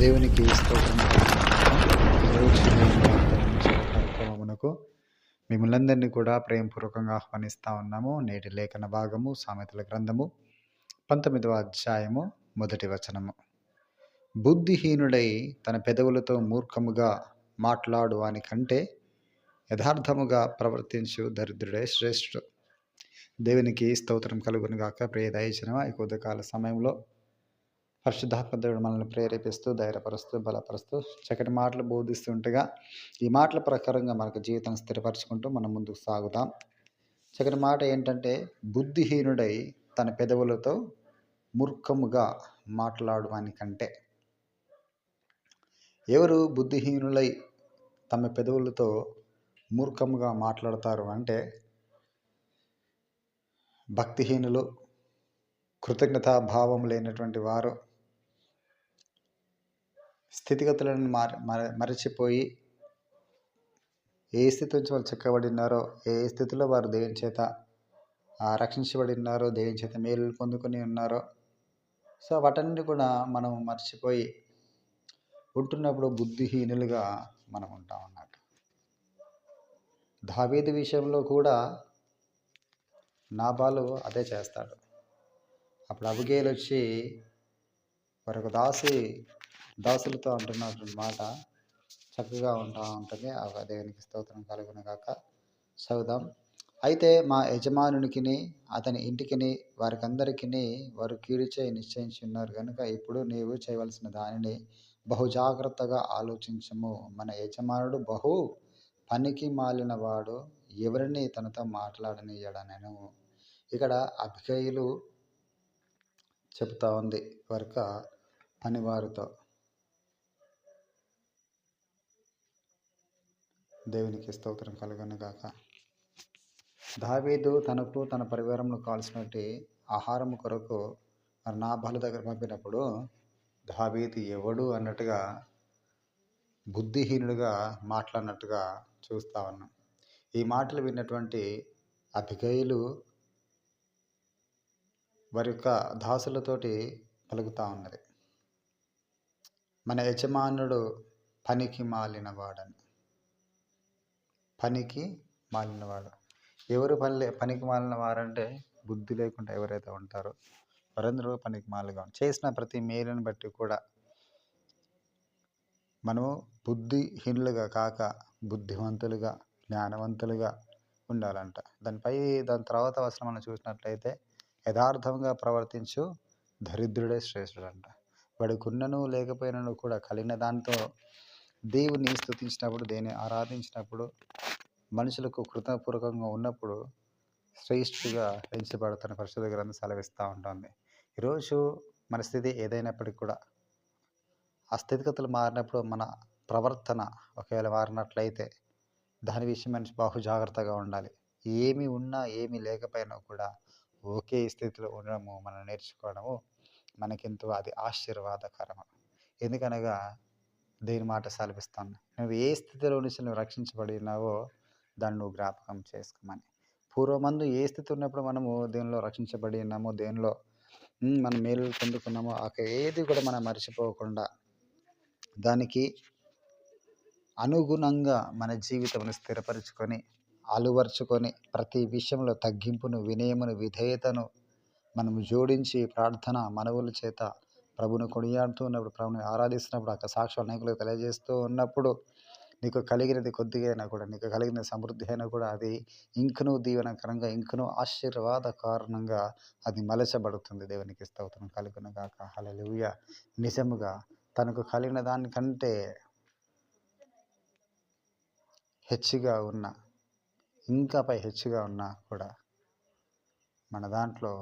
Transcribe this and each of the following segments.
దేవునికి స్తోత్రం. మిమ్మల్ని అందరినీ కూడా ప్రేమపూర్వకంగా ఆహ్వానిస్తా ఉన్నాము. నేటి లేఖన భాగము సామెతల గ్రంథము పంతొమ్మిదవ అధ్యాయము మొదటి వచనము. బుద్ధిహీనుడై తన పెదవులతో మూర్ఖముగా మాట్లాడు అని కంటే యథార్థముగా ప్రవర్తించు దరిద్రుడే శ్రేష్ఠుడు. దేవునికి స్తోత్రం కలుగును గాక ప్రియ దయచనమ ఈ కొద్దికాల సమయంలో పరిశుద్ధాత్మ దేవుడు మనల్ని ప్రేరేపిస్తూ ధైర్యపరుస్తూ బలపరుస్తూ చక్కటి మాటలు బోధిస్తుండగా ఈ మాటల ప్రకారంగా మనకు జీవితం స్థిరపరచుకుంటూ మనం ముందుకు సాగుతాం. చక్కటి మాట ఏంటంటే బుద్ధిహీనుడై తన పెదవులతో మూర్ఖముగా మాట్లాడవాని కంటే ఎవరు బుద్ధిహీనులై తమ పెదవులతో మూర్ఖముగా మాట్లాడతారు అంటే భక్తిహీనులు కృతజ్ఞతా భావం లేనటువంటి వారు స్థితిగతులను మారి మర- మరచిపోయి ఏ స్థితి నుంచి వాళ్ళు చెక్కబడినారో ఏ స్థితిలో వారు దేవుని చేత రక్షించబడి ఉన్నారో దేవుని చేత మేలు పొందుకొని ఉన్నారో సో వాటన్ని కూడా మనం మర్చిపోయి ఉంటున్నప్పుడు బుద్ధిహీనులుగా మనం ఉంటాం అన్నట్టు దావేది విషయంలో కూడా నాబాలు అదే చేస్తాడు. అప్పుడు అబుగేలు వచ్చి మరొక దాసి దాసులతో అంటున్నటువంటి మాట చక్కగా ఉంటా ఉంటుంది ఆ దేవునికి స్తోత్రం కలుగును గాక. చదువుదాం. అయితే మా యజమానునికిని అతని ఇంటికిని వారికందరికిని వారు కీడు చేయి నిశ్చయించి ఉన్నారు కనుక ఇప్పుడు నీవు చేయవలసిన దానిని బహు జాగ్రత్తగా ఆలోచించము. మన యజమానుడు బహు పనికి మాలిన వాడు. ఎవరిని తనతో మాట్లాడనియడనను. ఇక్కడ అభిగయులు చెప్తా ఉంది. వరక పనివారితో. దేవునికి స్తోత్రం కలుగును గాక. దావీదు తనకు తన పరివారంలో కావాల్సినటువంటి ఆహారం కొరకు మరి నా బల దగ్గర పంపినప్పుడు దావీదు ఎవడు అన్నట్టుగా బుద్ధిహీనుడుగా మాట్లాడినట్టుగా చూస్తా ఉన్నాం. ఈ మాటలు విన్నటువంటి అభిగయులు వారి యొక్క దాసులతోటి పలుకుతా ఉన్నది. మన యజమానుడు పనికి మాలిన వాడని. పనికి మాలినవాడు ఎవరు పని పనికి మాలిన వారంటే బుద్ధి లేకుండా ఎవరైతే ఉంటారో వారందరూ పనికి మాలిగా చేసిన ప్రతి మేలుని బట్టి కూడా మనము బుద్ధిహీనులుగా కాక బుద్ధివంతులుగా జ్ఞానవంతులుగా ఉండాలంట. దానిపై దాని తర్వాత అవసరం మనం చూసినట్లయితే యథార్థంగా ప్రవర్తించు దరిద్రుడే శ్రేష్ఠుడంట. వాడికి ఉన్నను లేకపోయినను కూడా కలిగిన దాంతో దేవుని స్తుతించినప్పుడు దేన్ని ఆరాధించినప్పుడు మనుషులకు కృతపూర్వకంగా ఉన్నప్పుడు శ్రేష్ఠుగా ఎంచబడుతున్న పరిశుద్ధ గ్రంథం సెలవిస్తూ ఉంటుంది. ఈరోజు మన స్థితి ఏదైనప్పటికీ కూడా ఆ స్థితిగతులు మారినప్పుడు మన ప్రవర్తన ఒకవేళ మారినట్లయితే దాని విషయం మనిషి బాహు జాగ్రత్తగా ఉండాలి. ఏమి ఉన్నా ఏమి లేకపోయినా కూడా ఒకే స్థితిలో ఉండడము మనం నేర్చుకోవడము మనకెంతో అది ఆశీర్వాదకరము. ఎందుకనగా దేని మాట సెలవిస్తాను? నువ్వు ఏ స్థితిలో నుంచి నువ్వు రక్షించబడినావో దాన్ని నువ్వు జ్ఞాపకం చేసుకోమని. పూర్వమందు ఏ స్థితి ఉన్నప్పుడు మనము దేనిలో రక్షించబడి ఉన్నామో దేనిలో మనం మేలు పొందుకున్నామో ఆ ఏది కూడా మనం మర్చిపోకుండా దానికి అనుగుణంగా మన జీవితమును స్థిరపరచుకొని అలువర్చుకొని ప్రతి విషయంలో తగ్గింపును వినయమును విధేయతను మనం జోడించి ప్రార్థన మనవుల చేత ప్రభుని కొనియాడుతూ ఉన్నప్పుడు ప్రభుని ఆరాధిస్తున్నప్పుడు అక్కడ సాక్షులు అనేకులకు తెలియజేస్తూ ఉన్నప్పుడు నీకు కలిగినది కొద్దిగా అయినా కూడా నీకు కలిగిన సమృద్ధి అయినా కూడా అది ఇంకనూ దీవెనకరంగా ఇంకనూ ఆశీర్వాద కారణంగా అది మలచబడుతుంది. దేవునికి స్తోత్రం కలుగును గాక హల్లెలూయా. నిజముగా తనకు కలిగిన దానికంటే హెచ్చుగా ఉన్న ఇంకా పై హెచ్చుగా ఉన్నా కూడా మన దాంట్లో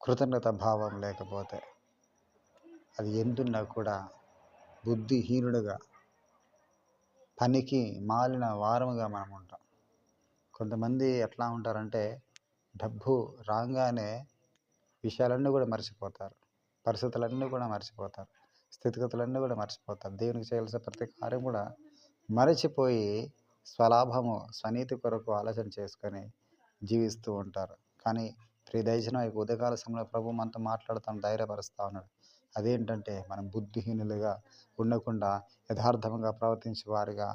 కృతజ్ఞత భావం లేకపోతే అది ఎందున్నా కూడా బుద్ధిహీనుడుగా పనికి మాలిన వారముగా మనం ఉంటాం కొంతమంది ఎట్లా ఉంటారంటే డబ్బు రాగానే విషయాలన్నీ కూడా మర్చిపోతారు. పరిస్థితులన్నీ కూడా మర్చిపోతారు. స్థితిగతులన్నీ కూడా మర్చిపోతారు. దేవునికి చేయాల్సిన ప్రతి కార్యం కూడా మరచిపోయి స్వలాభము స్వనీతి కొరకు ఆలోచన చేసుకొని జీవిస్తూ ఉంటారు. కానీ ప్రియ దయచిన ఉదయకాల సమయంలో ప్రభు మనతో మాట్లాడుతాను ధైర్యపరుస్తూ ఉన్నాడు. అదేంటంటే మనం బుద్ధిహీనులుగా ఉండకుండా యథార్థంగా ప్రవర్తించే వారిగా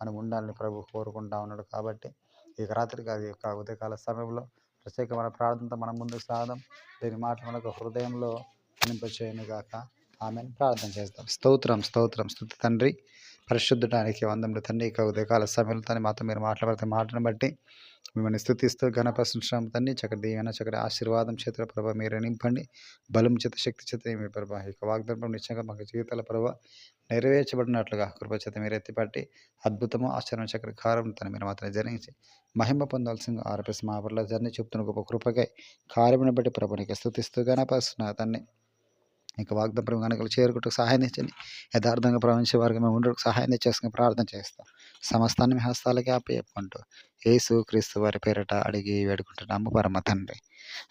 మనం ఉండాలని ప్రభు కోరుకుంటా ఉన్నాడు కాబట్టి ఇక రాత్రి అది యొక్క ఉదయకాల సమయంలో ప్రత్యేకమైన ప్రార్థనతో మనం ముందుకు సాగదాం. దీని మాట మనకు హృదయంలో నింపచేయను గాక ఆమె ప్రార్థన చేస్తాం స్తోత్రం స్తోత్రం స్థుతి తండ్రి. పరిశుద్ధడానికి వందములు తండ్రి ఇక ఉదయకాల సమయంలో తను మాతో మీరు మాట్లాడితే మాటను బట్టి మిమ్మల్ని స్థుతిస్తూ ఘనపరిశ్రమ తండ్రి. చక్కటి దీవెన చక్కటి ఆశీర్వాదం చేతుల ప్రభావ మీరు నింపండి. బలం చేత శక్తి చేత మీ ప్రభావ ఇక వాగ్దానం నిశ్చయంగా మాకు జీవితాల ప్రభావ నెరవేర్చబడినట్లుగా కృపచేత మీరు ఎత్తిపట్టి అద్భుతము ఆశ్చర్యం చక్కటి కారం తను మీరు మాత్రం జరిగించి మహిమ పొందాల్సిన ఆర్పిఎస్ మా పట్ల జర్నీ చెప్తున్న గొప్ప కృపకై కార్యమును బట్టి ప్రభునికి స్థుతిస్తూ ఘనపరుస్తున్నా తన్ని నీకు వాగ్దానం కనుక చేరుకుంటూ సహాయం తెచ్చండి. యథార్థంగా ప్రవహించే వారికి మేము ఉండడానికి సహాయం చేసుకుని ప్రార్థన చేస్తాం. సమస్తాన్ని మీ హస్తాలకి అప్పచెప్పుకుంటూ యేసు క్రీస్తు వారి పేరట అడిగి వేడుకుంటున్నాము పరమ తండ్రి.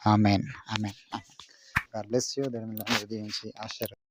Amen. Amen. God bless you. దేవుని దీవించి ఆశీర్వాదం